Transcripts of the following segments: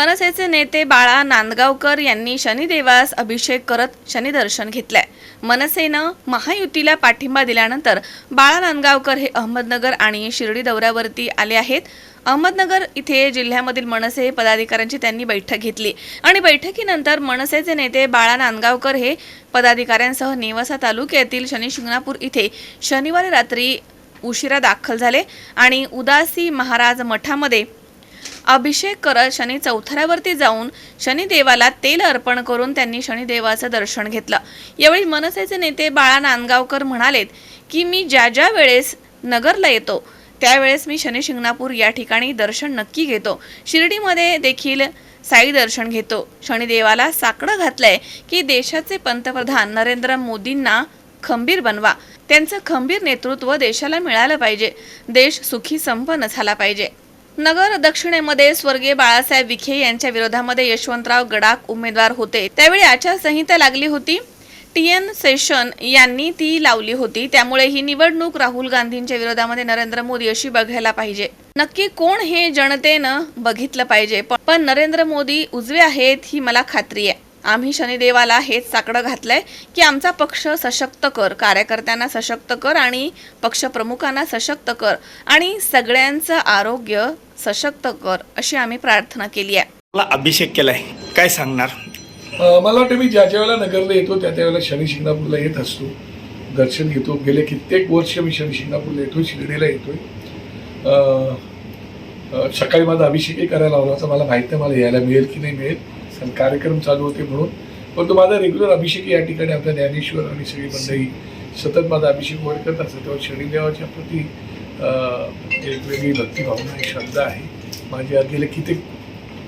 मनसेचे नेते बाळा नांदगावकर यांनी शनिदेवास अभिषेक करत शनिदर्शन घेतलंय. मनसेनं महायुतीला पाठिंबा दिल्यानंतर बाळा नांदगावकर हे अहमदनगर आणि शिर्डी दौऱ्यावरती आले आहेत. अहमदनगर इथे जिल्ह्यामधील मनसे पदाधिकाऱ्यांची त्यांनी बैठक घेतली आणि बैठकीनंतर मनसेचे नेते बाळा नांदगावकर हे पदाधिकाऱ्यांसह नेवासा तालुक्यातील शनिशिंगणापूर इथे शनिवारी रात्री उशिरा दाखल झाले आणि उदासी महाराज मठामध्ये अभिषेक करत शनी चौथऱ्यावरती जाऊन शनिदेवाला तेल अर्पण करून त्यांनी शनिदेवाचं दर्शन घेतलं. यावेळी मनसेचे नेते बाळा नांदगावकर म्हणालेत की मी ज्या ज्या वेळेस नगरला येतो त्यावेळेस मी शनी शिंगणापूर या ठिकाणी दर्शन नक्की घेतो. शिर्डीमध्ये देखील साई दर्शन घेतो. शनिदेवाला साकडं घातलंय की देशाचे पंतप्रधान नरेंद्र मोदींना खंबीर बनवा. त्यांचं खंबीर नेतृत्व देशाला मिळालं पाहिजे. देश सुखी संपन्न झाला पाहिजे. नगर दक्षिणेमध्ये स्वर्गीय बाळासाहेब विखे यांच्या विरोधामध्ये यशवंतराव गडाख उमेदवार होते. त्यावेळी आचारसंहिता लागली होती. टी एन सेशन यांनी ती लावली होती. त्यामुळे ही निवडणूक राहुल गांधींच्या विरोधामध्ये नरेंद्र मोदी अशी बघायला पाहिजे. नक्की कोण हे जनतेनं बघितलं पाहिजे? पण- पण नरेंद्र मोदी उजवे आहेत ही मला खात्री आहे. आम्ही शनिदेवाला हेच साकडं घातलंय की आमचा पक्ष सशक्त कर कार्यकर्त्यांना सशक्त कर आणि पक्षप्रमुखांना सशक्त कर आणि सगळ्यांचं आरोग्य सशक्त कर अशी आम्ही प्रार्थना केली आहे. मला अभिषेक केलाय. काय सांगणार? मला वाटतं मी ज्या ज्या वेळेला नगरला येतो त्या त्यावेळेला शनी शिंगणापूरला येत असतो. दर्शन घेतो. गेले कित्येक वर्ष मी शनी शिंगणापूरला येतो शिर्डीला येतोय. सकाळी माझा अभिषेकही करायला लावला होता. मला माहीत नाही मला यायला मिळेल की नाही मिळेल. कारण कार्यक्रम चालू होते म्हणून. परंतु माझा रेग्युलर अभिषेक या ठिकाणी आपल्या ज्ञानेश्वर आणि सगळी मंडळी सतत माझा अभिषेक वगैरे करत असतात तेव्हा शनिदेवाच्या प्रती एक वेगळी भक्तिभावना आणि श्रद्धा आहे. माझ्या गेले कित्येक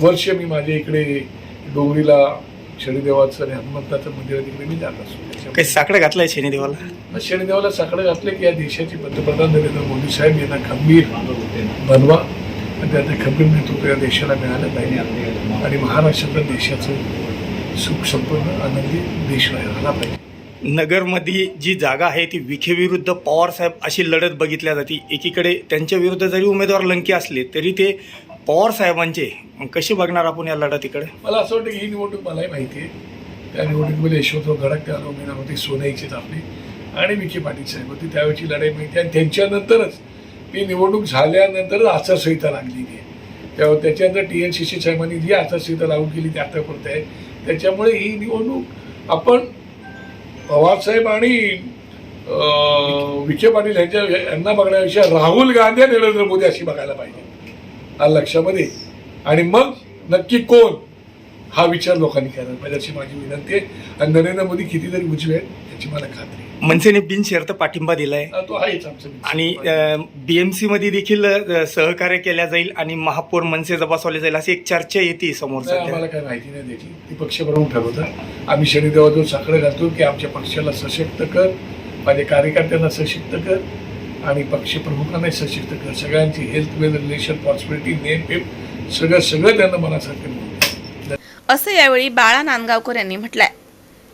वर्ष मी माझ्या इकडे डोंगरीला शनिदेवाचं आणि हनुमंताचं मंदिर आहे तिकडे मी जात असतो. काही साकडं घातलंय शनिदेवाला? मग शनिदेवाला साकडं घातलं की या देशाचे पंतप्रधान नरेंद्र मोदी साहेब यांना खंबीर बनवा आणि त्यांचं खंबीर नेतृत्व या देशाला मिळालं पाहिजे. आणि महाराष्ट्रातलं देशाचं सुख संपन्न आनंदी देश राहायला पाहिजे. नगरमध्ये जी जागा आहे ती विखे विरुद्ध पवार साहेब अशी लढत बघितल्या जाते. एकीकडे त्यांच्या विरुद्ध जरी उमेदवार लंकी असले तरी ते पवार साहेबांचे. मग कशी बघणार आपण या लढतीकडे मला असं वाटतं की ही निवडणूक मलाही माहिती आहे. त्या निवडणुकीमध्ये यशवंतराव गडाख त्या उमेदवार होते सोनाईचेच आपले आणि विखे पाटील साहेब होती. त्यावेळची लढाई माहिती आणि त्यांच्यानंतरच ती निवडणूक झाल्यानंतरच आचारसंहिता लागलेली आहे त्यावर त्याच्यानंतर टी एन सी सी साहेबांनी जी आचारसंहिता लागू केली ती आतापर्यंत आहे. त्याच्यामुळे ही निवडणूक आपण पवारसाहेब आणि विखे पाटील यांच्या यांना बघण्यापेक्षा राहुल गांधी आणि नरेंद्र मोदी अशी बघायला पाहिजे. हा लक्षामध्ये. आणि मग नक्की कोण? हा विचार लोकांनी करायला पाहिजे अशी माझी विनंती आहे. आणि नरेंद्र मोदी कितीतरी उजवे आहेत. याची मला खात्री आहे. मनसेने बिनशर्त पाठिंबा दिलाय. तो आहेच आमचा. आणि बीएमसी मध्ये देखील अ, सहकार्य केल्या जाईल आणि महापौर मनसेचा बसवले जाईल अशी एक चर्चा येते समोर नाही, सध्या आम्हाला काही माहिती नाही त्याची. ती पक्षप्रमुख ठरवतात आम्ही शनिदेवातून साकडं घालतो की आमच्या पक्षाला सशक्त कर माझ्या कार्यकर्त्यांना सशक्त कर आणि पक्षप्रमुखांना सशक्त कर. सगळ्यांची health well relation possibility name fame सगळं सगळं त्यांना मनासारखं मिळतं असं यावेळी बाळा नांदगावकर यांनी म्हटलंय.